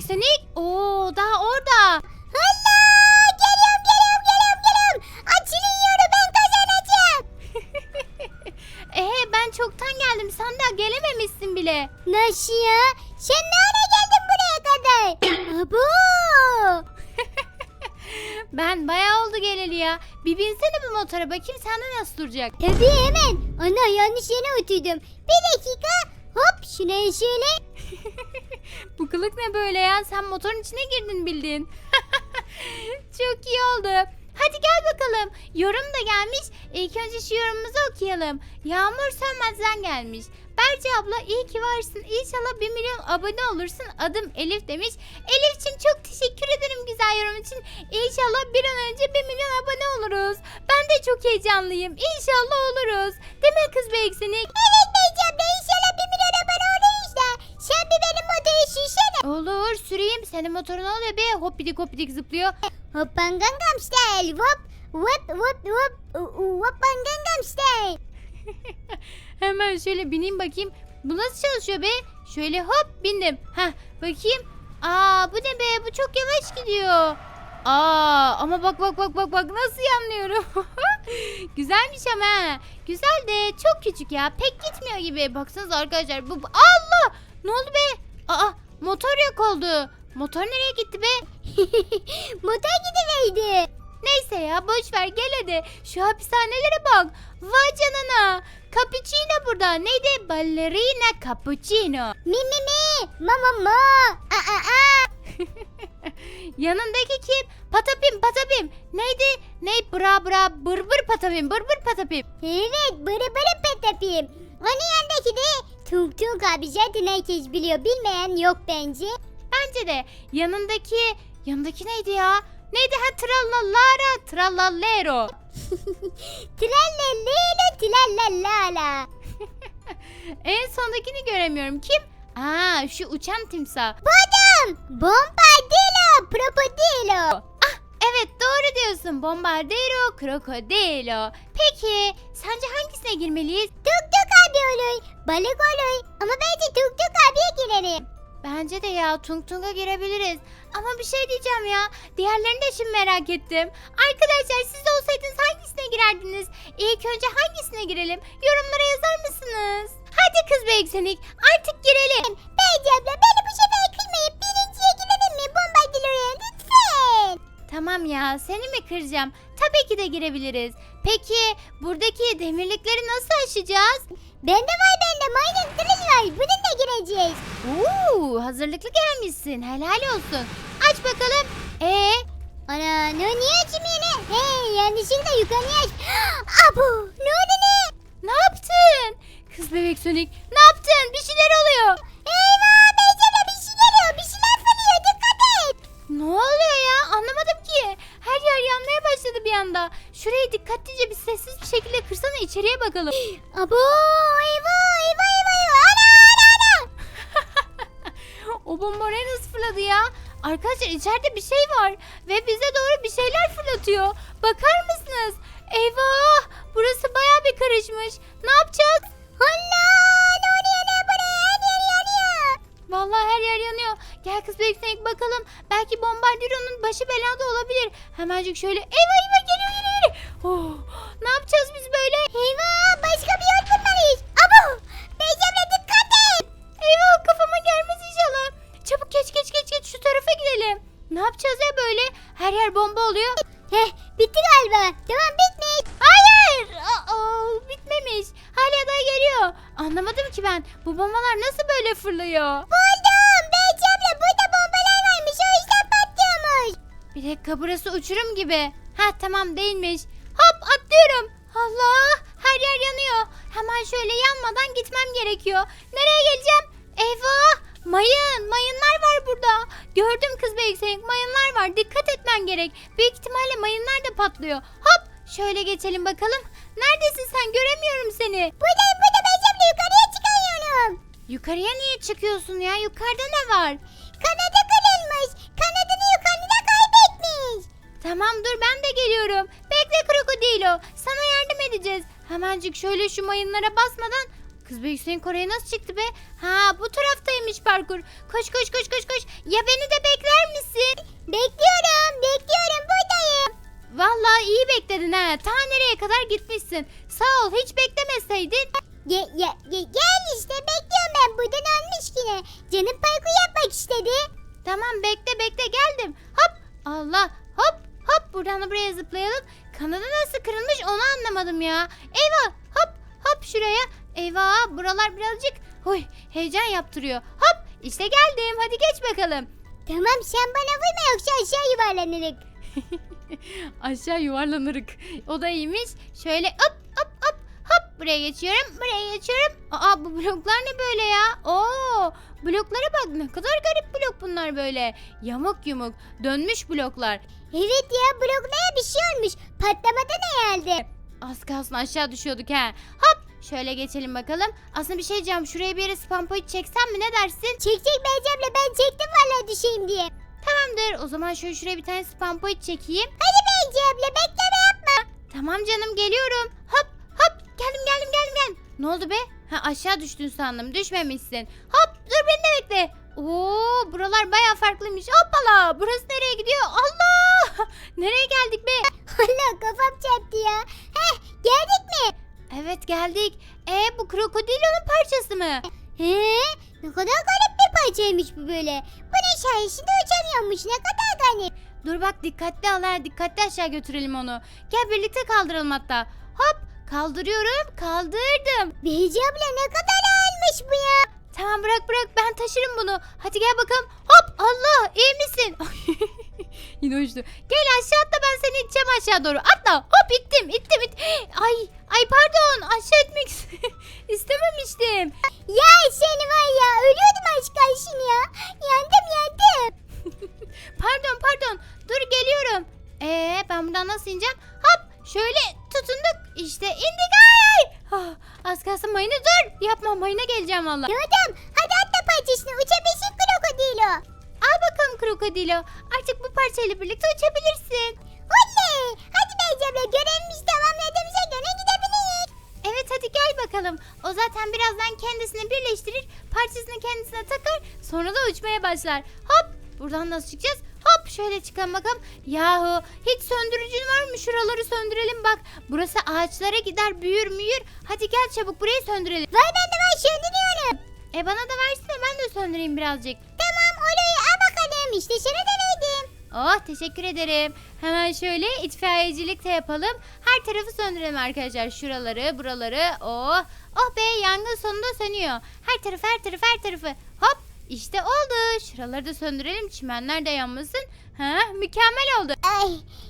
eksenik. Oo daha orada. Allah! Geliyorum geliyorum geliyorum geliyorum. Açılın yolu ben kazanacağım. Ee ben çoktan geldim. Sen daha gelememişsin bile. Nasıl ya? Sen ne ara geldin buraya kadar? Abo! Ben bayağı oldu geleli ya. Bir binsene bu motora bakayım sende nasıl duracak. Tabii hemen. Ana yanlış yere oturdum. Bir dakika. Hop şuraya şöyle. Bu kılık ne böyle ya? Sen motorun içine girdin bildiğin. Çok iyi oldu. Hadi gel bakalım. Yorum da gelmiş. İlk önce şu yorumumuzu okuyalım. Yağmur Sönmez'den gelmiş. Berce abla iyi ki varsın. İnşallah 1 milyon abone olursun. Adım Elif demiş. Elif'ciğim çok teşekkür ederim güzel yorum için. İnşallah bir an önce 1 milyon abone oluruz. Ben de çok heyecanlıyım. İnşallah oluruz. Değil mi kız Beyksinik? Evet Beyciğim de inşallah Bir benim motoru sürsene. Olur süreyim. Senin motorun oluyor be. Hoppidik hoppidik zıplıyor. Hoppan Gangnam Style. Hop. Hop hop hop. Hoppan Gangnam Style. Hemen şöyle bineyim bakayım. Bu nasıl çalışıyor be? Şöyle hop bindim. Heh bakayım. Aa bu ne be? Bu çok yavaş gidiyor. Aa ama bak bak bak bak bak nasıl yanlıyorum. Güzelmiş ama. Güzel de çok küçük ya. Pek gitmiyor gibi. Baksanıza arkadaşlar. Bu- Allah! Ne oldu be? Aa motor yok oldu. Motor nereye gitti be? Motor gidiverdi. Neyse ya boş ver gel hadi. Şu hapishanelere bak. Vay canına. Cappuccino burada. Neydi? Ballerina cappuccino. Mi mi mi. Mama ma. Aa aa. Yanındaki kim? Patapim patapim. Neydi? Ney bra bra bır bır patapim bır bır patapim. Evet bırı bırı petapim. Onun yanındaki de Tung Tung abi zaten herkes biliyor. Bilmeyen yok bence. Bence de yanındaki yanındaki neydi ya? Neydi ha tralallara trallallero. Trallallelo trallallala. En sondakini göremiyorum. Kim? Aa şu uçan timsah. Bu adam. Bombardilo. Propodilo. Evet doğru diyorsun. Bombardero, krokodilo. Peki sence hangisine girmeliyiz? Tuk tuk olur. Balık olur. Ama bence tuk tuk abiye girelim. Bence de ya Tung Tung'a girebiliriz. Ama bir şey diyeceğim ya. Diğerlerini de şimdi merak ettim. Arkadaşlar siz olsaydınız hangisine girerdiniz? İlk önce hangisine girelim? Yorumlara yazar mısınız? Hadi kız Beksenik artık girelim. Bence abla beni bu sefer kırmayıp birinciye girelim mi? Bombardilo'ya lütfen. Tamam ya seni mi kıracağım? Tabii ki de girebiliriz. Peki buradaki demirlikleri nasıl aşacağız? Bende var bende. Maymun drill var. Bununla gireceğiz. Oo, hazırlıklı gelmişsin. Helal olsun. Aç bakalım. Ee, Ana ne niye açayım yine? Hey yanlışlıkla yukarıya aç. Abu ne oldu ne? ne yaptın? Kız bebek Sonic ne yaptın? Bir şeyler oluyor. Eyvah Beycan'a bir şey geliyor. Bir şeyler fırlıyor. Dikkat et. Ne oluyor ya? Anlamadım ki. Her yer yanmaya başladı bir anda. Şurayı dikkatlice bir sessiz bir şekilde kırsana içeriye bakalım. Abu eyvah eyvah eyvah. eyvah. Ana ana ana. o bomba nasıl fırladı ya? Arkadaşlar içeride bir şey var ve bize doğru bir şeyler fırlatıyor. Bakar mısınız? Eyvah! Burası baya bir karışmış. Ne yapacağız? Allah Vallahi her yer yanıyor. Gel kız bekleyin bakalım. Belki bombardironun başı belada olabilir. Hemencik şöyle eyvah eyvah geliyor geliyor geliyor. Oh, ne yapacağız biz böyle? Eyvah başka bir yol bulmalıyız. Abu Beycan'a dikkat et. Eyvah kafama gelmez inşallah. Çabuk geç geç geç geç şu tarafa gidelim. Ne yapacağız ya böyle? Her yer bomba oluyor. Heh bitti galiba. Tamam bitmiş. Hayır. Aa, bitmemiş. Hala daha geliyor. Anlamadım ki ben. Bu bombalar nasıl böyle fırlıyor? Buldum. Dakika burası uçurum gibi. Ha tamam değilmiş. Hop atlıyorum. Allah her yer yanıyor. Hemen şöyle yanmadan gitmem gerekiyor. Nereye geleceğim? Eyvah mayın mayınlar var burada. Gördüm kız bekseyin mayınlar var. Dikkat etmen gerek. Büyük ihtimalle mayınlar da patlıyor. Hop şöyle geçelim bakalım. Neredesin sen göremiyorum seni. Buradayım burada Beycan'la yukarıya çıkıyorum. Yukarıya niye çıkıyorsun ya? Yukarıda ne var? Kanadı Tamam dur ben de geliyorum. Bekle krokodilo. Sana yardım edeceğiz. Hemencik şöyle şu mayınlara basmadan Kız be Hüseyin Kore'ye nasıl çıktı be? Ha bu taraftaymış parkur. Koş koş koş koş koş. Ya beni de bekler misin? Bekliyorum, bekliyorum buradayım. Vallahi iyi bekledin ha. Ta nereye kadar gitmişsin. Sağ ol hiç beklemeseydin. Ge, ge- ge- gel işte bekliyorum ben buradan almış yine. Canım parkur yapmak istedi. Tamam bekle bekle geldim. Hop Allah hop hop buradan da buraya zıplayalım. Kanadı nasıl kırılmış onu anlamadım ya. Eyvah hop hop şuraya. Eyvah buralar birazcık huy, heyecan yaptırıyor. Hop işte geldim hadi geç bakalım. Tamam sen bana vurma yoksa aşağı yuvarlanırım. Aşağı yuvarlanırık. O da iyiymiş. Şöyle hop hop hop hop buraya geçiyorum. Buraya geçiyorum. Aa bu bloklar ne böyle ya? Oo bloklara bak ne kadar garip blok bunlar böyle. Yamuk yumuk dönmüş bloklar. Evet ya bloklara bir şey olmuş. Patlamadan herhalde. Az kalsın aşağı düşüyorduk ha. Hop şöyle geçelim bakalım. Aslında bir şey diyeceğim. Şuraya bir yere spam point çeksem mi ne dersin? Çek çek Beycem'le ben çektim valla düşeyim diye. Tamamdır. O zaman şöyle şuraya bir tane spam point çekeyim. Hadi Beycem'le bekleme yapma. Tamam canım geliyorum. Hop hop geldim geldim geldim geldim. Ne oldu be? Ha aşağı düştün sandım. Düşmemişsin. Hop dur beni de bekle. Oo buralar baya farklıymış. Hoppala burası nereye gidiyor? Allah! Nereye geldik be? Allah kafam çarptı ya. Heh geldik mi? Evet geldik. E bu krokodilonun parçası mı? He, ne kadar garip bir parçaymış bu böyle. Bunun sayesinde uçamıyormuş ne kadar garip. Dur bak dikkatli al ha dikkatli aşağı götürelim onu. Gel birlikte kaldıralım hatta. Hop kaldırıyorum kaldırdım. Beyci abla ne kadar ağırmış bu ya. Tamam bırak bırak ben taşırım bunu. Hadi gel bakalım. Hop Allah iyi misin? Yine uçtu. Gel aşağı atla ben seni iteceğim aşağı doğru. Atla hop ittim ittim it. Ay ay pardon aşağı etmek istememiştim. Ya seni var ya ölüyordum aşk karşın ya. Yandım yandım. Pardon pardon dur geliyorum. Ee ben buradan nasıl ineceğim? Hop şöyle tutunduk işte indik ay. Ah, az kalsın mayına dur. Yapma mayına geleceğim valla. Gördüm. Hadi atla parçasını uçabilsin krokodilo. Al bakalım krokodilo. Artık bu parçayla birlikte uçabilirsin. Oley. Hadi Beyci abla görevimizi tamamladığımıza göre gidebiliriz. Evet hadi gel bakalım. O zaten birazdan kendisini birleştirir. Parçasını kendisine takar. Sonra da uçmaya başlar. Hop buradan nasıl çıkacağız? Şöyle çıkalım bakalım. Yahu hiç söndürücün var mı? Şuraları söndürelim bak. Burası ağaçlara gider büyür müyür. Hadi gel çabuk burayı söndürelim. Var ben de var söndürüyorum. E bana da versene ben de söndüreyim birazcık. Tamam orayı al bakalım işte sana da verdim. Oh teşekkür ederim. Hemen şöyle itfaiyecilik de yapalım. Her tarafı söndürelim arkadaşlar. Şuraları, buraları. Oh. Oh be yangın sonunda sönüyor. Her tarafı, her tarafı, her tarafı. Hop işte oldu. Şuraları da söndürelim. Çimenler de yanmasın. Ha, mükemmel oldu. Ay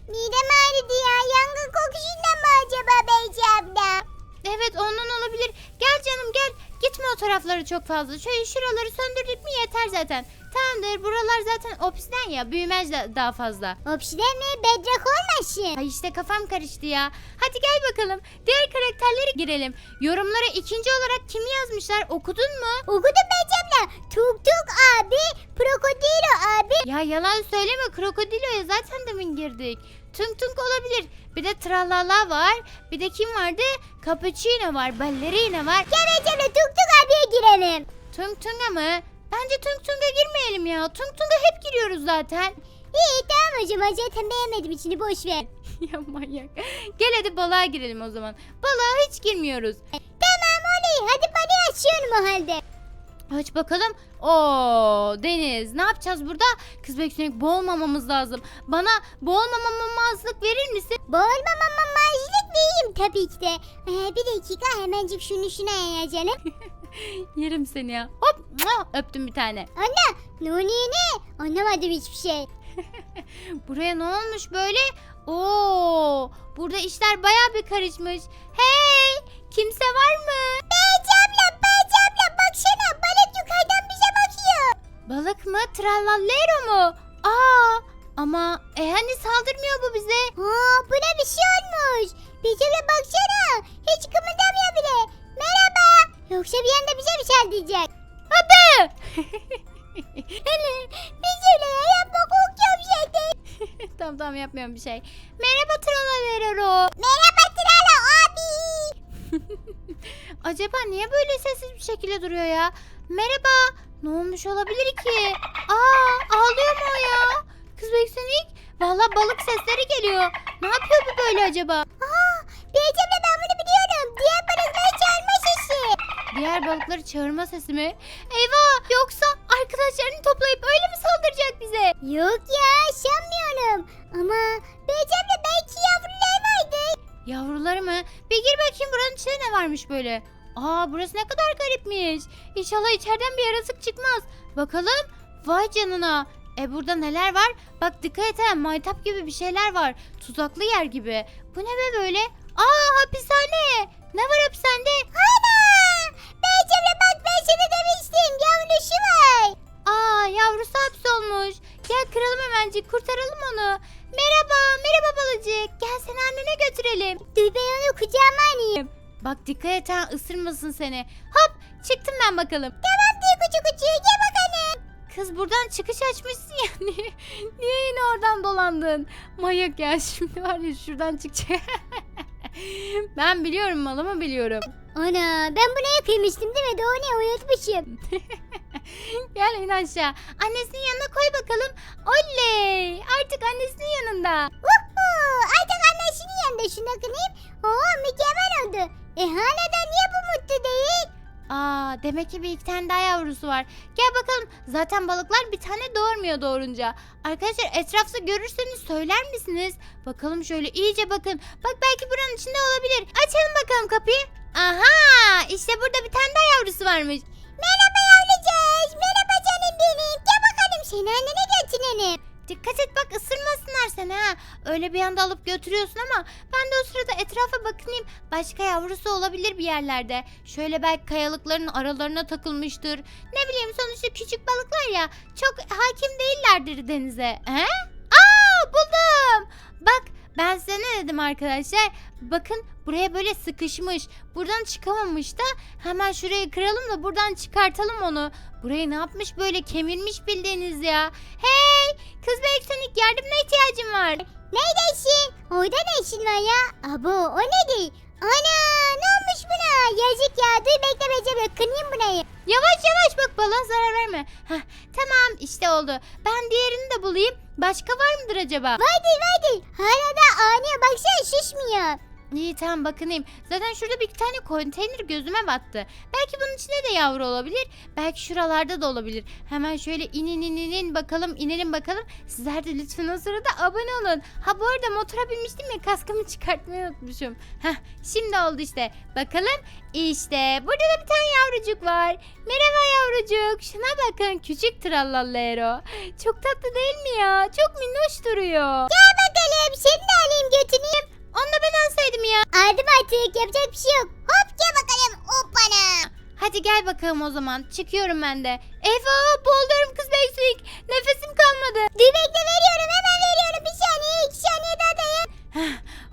midem ağrıdı ya. Yangın kokusundan mı acaba Beyci abla? Evet ondan olabilir. Gel canım gel. Gitme o tarafları çok fazla. Şöyle şuraları söndürdük mü yeter zaten. Tamamdır. Buralar zaten obsiden ya. Büyümez daha fazla. Obsiden mi? Bedrock olmasın. Ay işte kafam karıştı ya. Hadi gel bakalım. Diğer karakterlere girelim. Yorumlara ikinci olarak kimi yazmışlar okudun mu? Okudum Beyci abla. Tuk tuk abi. Krokodilo abi. Ya yalan söyleme Krokodilo'ya zaten demin girdik. Tung Tung olabilir. Bir de Tralala var. Bir de kim vardı? Cappuccino var. Ballerina var. Gel abla tuk tuk abiye girelim. Tung Tung'a mı? Bence Tung Tung'a girmeyelim ya. Tung Tung'a hep giriyoruz zaten. İyi tamam zaman zaten beğenmedim içini boş ver. ya manyak. Gel hadi balığa girelim o zaman. Balığa hiç girmiyoruz. Tamam oley hadi bana açıyorum o halde. Aç bakalım. Oo Deniz ne yapacağız burada? Kız Bekçinek boğulmamamız lazım. Bana boğulmamamazlık verir misin? Boğulmamama maaşlık değilim tabii ki de. Ee, bir dakika hemencik şunu şuna yayacağım. Yerim seni ya. Hop mua, öptüm bir tane. Anne ne oluyor ne? Anlamadım hiçbir şey. Buraya ne olmuş böyle? Oo burada işler baya bir karışmış. Hey kimse var mı? Beyci abla Beyci abla baksana balık yukarıdan bize bakıyor. Balık mı? Trallallero mu? Aa ama e hani saldırmıyor bu bize? Aa buna bir şey olmuş. Abla baksana hiç kımıldamıyor bile. Merhaba. Yoksa bir anda bize mi saldıracak? Hadi. Hele Beyci abla ya yapma korkuyorum zaten. tamam tamam yapmıyorum bir şey. Merhaba Trallallero. Merhaba Trala abi. Acaba niye böyle sessiz bir şekilde duruyor ya? Merhaba. Ne olmuş olabilir ki? Aa ağlıyor mu o ya? Kız Beksenik. Valla balık sesleri geliyor. Ne yapıyor bu böyle acaba? Beyeceğim ben bunu biliyorum. Diğer balıkları çağırma sesi. Diğer balıkları çağırma sesi mi? Eyvah yoksa arkadaşlarını toplayıp öyle mi saldıracak bize? Yok ya sanmıyorum. Ama Beyeceğim belki yavrular vardı. Yavruları mı? Bir gir bakayım buranın içinde ne varmış böyle. Aa burası ne kadar garipmiş. İnşallah içeriden bir yaratık çıkmaz. Bakalım. Vay canına. E burada neler var? Bak dikkat et ha maytap gibi bir şeyler var. Tuzaklı yer gibi. Bu ne be böyle? Aa hapishane. Ne var hapishanede? Ana! Beyeceğim bak ben sana demiştim. Yavrusu var. Aa yavrusu hapsolmuş. Gel kıralım hemencik kurtaralım onu. Merhaba merhaba balıcık. Gel seni annene götürelim. Dur ben onu kucağıma alayım. Bak dikkat et ha ısırmasın seni. Hop çıktım ben bakalım. Tamam diye kucu kucu gel bakalım. Kız buradan çıkış açmışsın ya. Niye, niye yine oradan dolandın? Manyak ya şimdi var ya şuradan çıkacak. ben biliyorum malımı biliyorum. Ana ben buna yakıymıştım değil mi? Doğru ne uyutmuşum. Gel in aşağı. Annesinin yanına koy bakalım. Oley! Artık annesinin yanında. Uhu, artık annesinin yanında şuna kınayım. Oo mükemmel oldu. E hala da niye bu mutlu değil? Aa, demek ki bir iki tane daha yavrusu var. Gel bakalım. Zaten balıklar bir tane doğurmuyor doğurunca. Arkadaşlar etrafta görürseniz söyler misiniz? Bakalım şöyle iyice bakın. Bak belki buranın içinde olabilir. Açalım bakalım kapıyı. Aha! işte burada bir tane daha yavrusu varmış. Merhaba yavrucağız. Merhaba canım benim. Gel bakalım seni annene götürelim. Dikkat et bak ısırmasınlar seni ha. Öyle bir anda alıp götürüyorsun ama ben de o sırada etrafa bakınayım. Başka yavrusu olabilir bir yerlerde. Şöyle belki kayalıkların aralarına takılmıştır. Ne bileyim sonuçta küçük balıklar ya. Çok hakim değillerdir denize. He? Aa buldum. Bak ben size ne dedim arkadaşlar? Bakın buraya böyle sıkışmış. Buradan çıkamamış da hemen şurayı kıralım da buradan çıkartalım onu. Burayı ne yapmış böyle kemirmiş bildiğiniz ya. Hey kız Beksonik yardımına ihtiyacım var. Neredesin? Orada ne işin var ya? Abo o ne değil? Ana ne olmuş buna? Yazık ya. Dur bekle bekle. Kınayım burayı. Yavaş yavaş bak balığa zarar verme. Heh, tamam işte oldu. Ben diğerini de bulayım. Başka var mıdır acaba? Vardır vardır. Hala da ağrıyor. Baksana şişmiyor. İyi tamam bakınayım. Zaten şurada bir tane konteyner gözüme battı. Belki bunun içinde de yavru olabilir. Belki şuralarda da olabilir. Hemen şöyle inin inin inin bakalım inelim bakalım. Sizler de lütfen o sırada abone olun. Ha bu arada motora binmiştim ya kaskımı çıkartmayı unutmuşum. Heh şimdi oldu işte. Bakalım işte burada da bir tane yavrucuk var. Merhaba yavrucuk. Şuna bakın küçük trallallero. Çok tatlı değil mi ya? Çok minnoş duruyor. Gel bakalım. Seni de alayım götüreyim. Onu da ben alsaydım ya. Aldım artık. Yapacak bir şey yok. Hop gel bakalım. Hoppana. Hadi gel bakalım o zaman. Çıkıyorum ben de. Eyvah boğuluyorum kız Beksik. Nefesim kalmadı. Dur bekle veriyorum. Hemen veriyorum. Bir saniye iki saniye daha dayan.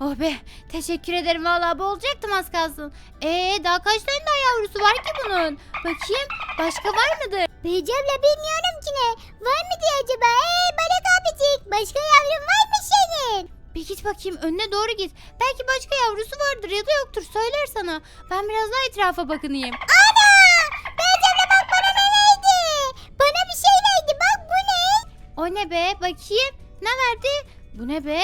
Oh be teşekkür ederim valla boğulacaktım az kalsın. Ee daha kaç tane daha yavrusu var ki bunun? Bakayım başka var mıdır? Becemle bilmiyorum ki ne. Var mı diye acaba? Eee balık abicik. Başka yavrum var mı senin? Bir git bakayım önüne doğru git. Belki başka yavrusu vardır ya da yoktur söyler sana. Ben biraz daha etrafa bakınayım. Ana! Becemle bak bana ne verdi? Bana bir şey verdi. Bak bu ne? O ne be bakayım. Ne verdi? Bu ne be?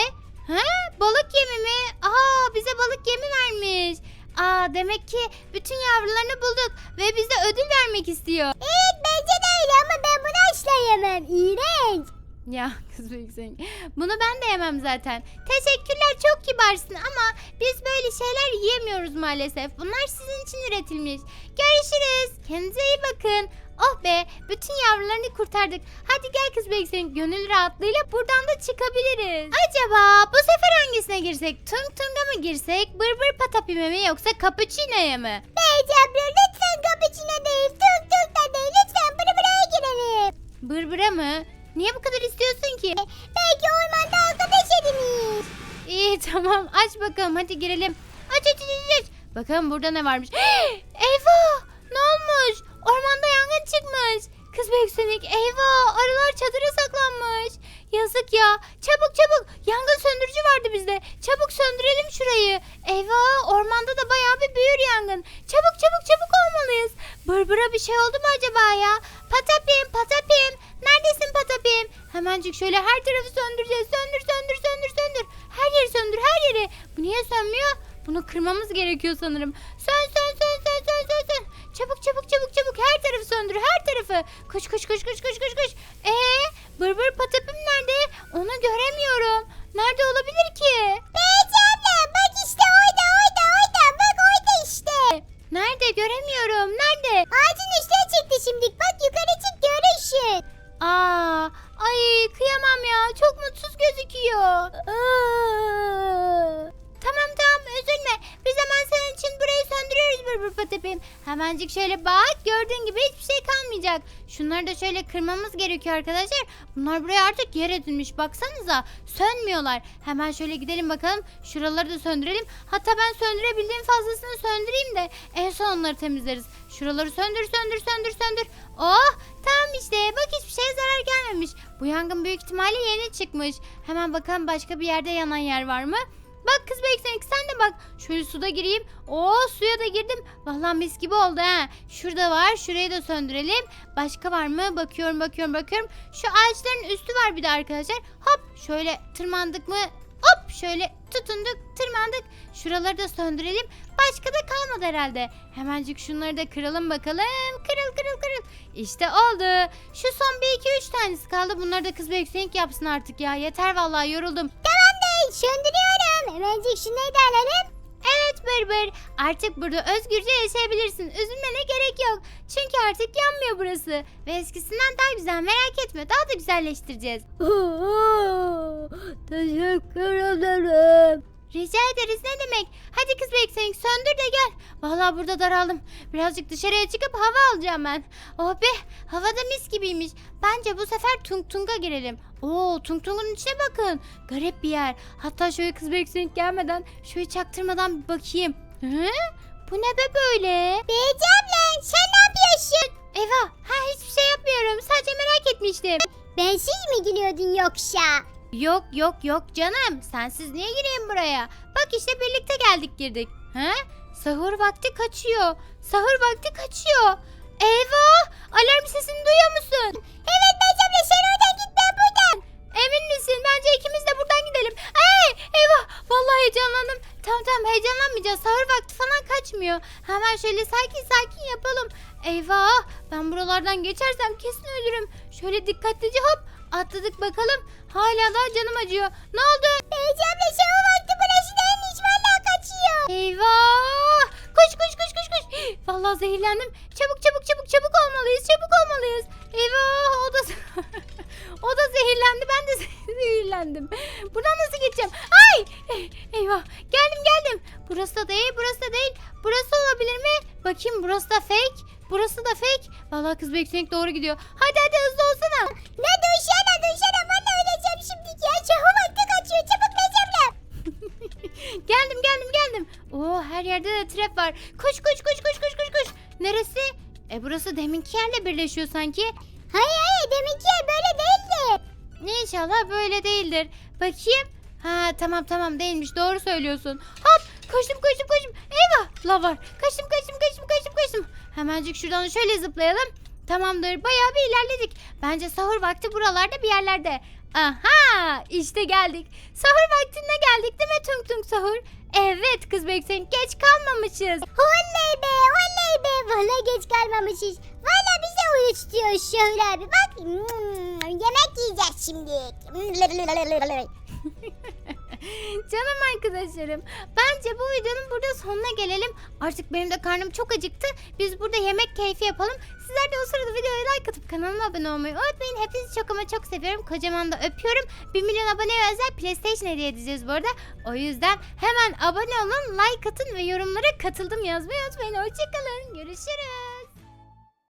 He? Balık yemi mi? Aa bize balık yemi vermiş. Aa demek ki bütün yavrularını bulduk ve bize ödül vermek istiyor. Evet bence de öyle ama ben bunu asla yemem. İğrenç. Ya kız büyüksün. Bunu ben de yemem zaten. Teşekkürler çok kibarsın ama biz böyle şeyler yiyemiyoruz maalesef. Bunlar sizin için üretilmiş. Görüşürüz. Kendinize iyi bakın. Oh be bütün yavrularını kurtardık. Hadi gel kız büyüksün. Gönül rahatlığıyla buradan da çıkabiliriz. Acaba bu sefer hangisine girsek? Tung Tung'a mı girsek? Bır bır patapime mi yoksa cappuccino'ya mı? Becemle lütfen kapıçına değil. Tuk tuk da değil. Lütfen bunu buraya girelim. Bır bıra mı? Niye bu kadar istiyorsun ki? Belki ormanda arkadaş ediniz. İyi tamam aç bakalım hadi girelim. Aç aç aç aç. Bakalım burada ne varmış. eyvah ne olmuş? Ormanda yangın çıkmış. Kız Beksenik eyvah arılar çadıra saklanmış. Yazık ya. Çabuk çabuk yangın söndürücü vardı bizde. Çabuk söndürelim şurayı. Eyvah ormanda da bayağı bir büyür yangın. Çabuk çabuk çabuk olmalıyız. Bırbıra bir şey oldu mu acaba ya? Patapim patapim. Neredesin patapim? Hemencik şöyle her tarafı söndüreceğiz. Söndür söndür söndür söndür. Her yeri söndür her yeri. Bu niye sönmüyor? Bunu kırmamız gerekiyor sanırım. Sön sön sön sön sön sön sön. Çabuk çabuk çabuk çabuk her tarafı söndür her tarafı. Koş koş koş koş koş koş koş. Ee, bırbır patapim nerede? Onu göremiyorum. Nerede olabilir ki? Şöyle bak gördüğün gibi hiçbir şey kalmayacak. Şunları da şöyle kırmamız gerekiyor arkadaşlar. Bunlar buraya artık yer edilmiş baksanıza. Sönmüyorlar. Hemen şöyle gidelim bakalım. Şuraları da söndürelim. Hatta ben söndürebildiğim fazlasını söndüreyim de en son onları temizleriz. Şuraları söndür söndür söndür söndür. Oh tamam işte bak hiçbir şeye zarar gelmemiş. Bu yangın büyük ihtimalle yeni çıkmış. Hemen bakalım başka bir yerde yanan yer var mı? Bak kız Beksenik sen de bak. Şöyle suda gireyim. Oo suya da girdim. Vallahi mis gibi oldu ha. Şurada var. Şurayı da söndürelim. Başka var mı? Bakıyorum bakıyorum bakıyorum. Şu ağaçların üstü var bir de arkadaşlar. Hop şöyle tırmandık mı? Hop şöyle tutunduk tırmandık. Şuraları da söndürelim. Başka da kalmadı herhalde. Hemencik şunları da kıralım bakalım. Kırıl kırıl kırıl. İşte oldu. Şu son bir iki üç tanesi kaldı. Bunları da kız Beksenik yapsın artık ya. Yeter vallahi yoruldum. Tamamdır söndürüyorum. Hemencik şunları da alalım. Evet Bırbır. Artık burada özgürce yaşayabilirsin. Üzülmene gerek yok. Çünkü artık yanmıyor burası. Ve eskisinden daha güzel merak etme. Daha da güzelleştireceğiz. Teşekkür ederim. Rica ederiz ne demek. Hadi kız Beksenik söndür de gel. Vallahi burada daraldım. Birazcık dışarıya çıkıp hava alacağım ben. Oh be havada mis gibiymiş. Bence bu sefer Tung Tung'a girelim. Oo Tung Tung'un içine bakın. Garip bir yer. Hatta şöyle kız Beksenik gelmeden şöyle çaktırmadan bir bakayım. Hı? Bu ne be böyle? Beyci abla sen ne yapıyorsun? Eva ha hiçbir şey yapmıyorum. Sadece merak etmiştim. Bensiz mi giriyordun yoksa? Yok yok yok canım. Sensiz niye gireyim buraya? Bak işte birlikte geldik girdik. He? Sahur vakti kaçıyor. Sahur vakti kaçıyor. Eyvah! Alarm sesini duyuyor musun? Evet abla sen oradan git buradan. Emin misin? Bence ikimiz de buradan gidelim. Ay! Eyvah! Vallahi heyecanlandım. Tamam tamam heyecanlanmayacağız. Sahur vakti falan kaçmıyor. Hemen şöyle sakin sakin yapalım. Eyvah! Ben buralardan geçersem kesin ölürüm. Şöyle dikkatlice hop atladık bakalım. Hala daha canım acıyor. Ne oldu? Sen o vakti burası değilmiş valla kaçıyor. Eyvah! Koş koş koş koş koş. Vallahi zehirlendim. Çabuk çabuk çabuk çabuk olmalıyız. Çabuk olmalıyız. Eyvah! O da o da zehirlendi. Ben de zehirlendim. Buradan nasıl geçeceğim? Ay! Eyvah! Geldim geldim. Burası da değil, burası da değil. Burası olabilir mi? Bakayım burası da fake. Burası da fake. Vallahi kız beklemek doğru gidiyor. Hadi hadi hızlı olsana. Ne duşana duşana valla öleceğim şimdi ya. Çabuk vakti kaçıyor çabuk abla. geldim geldim geldim. Oo her yerde de trap var. Koş koş koş koş koş koş koş. Neresi? E burası deminki yerle birleşiyor sanki. Hayır hayır deminki yer böyle değildi. Ne inşallah böyle değildir. Bakayım. Ha tamam tamam değilmiş doğru söylüyorsun. Hop koştum koştum koştum. Eyvah lav var. Kaçtım kaçtım kaçtım kaçtım kaçtım. Hemencik şuradan şöyle zıplayalım. Tamamdır bayağı bir ilerledik. Bence sahur vakti buralarda bir yerlerde. Aha işte geldik. Sahur vaktine geldik değil mi Tung Tung Sahur? Evet kız beksen geç kalmamışız. Oley be oley be. Valla geç kalmamışız. Valla bize uyuş diyor şöyle abi. Bak hmm, yemek yiyeceğiz şimdi. Canım arkadaşlarım. Bence bu videonun burada sonuna gelelim. Artık benim de karnım çok acıktı. Biz burada yemek keyfi yapalım. Sizler de o sırada videoya like atıp kanalıma abone olmayı unutmayın. Hepinizi çok ama çok seviyorum. Kocaman da öpüyorum. 1 milyon aboneye özel PlayStation hediye edeceğiz bu arada. O yüzden hemen abone olun, like atın ve yorumlara katıldım yazmayı unutmayın. Hoşçakalın. Görüşürüz.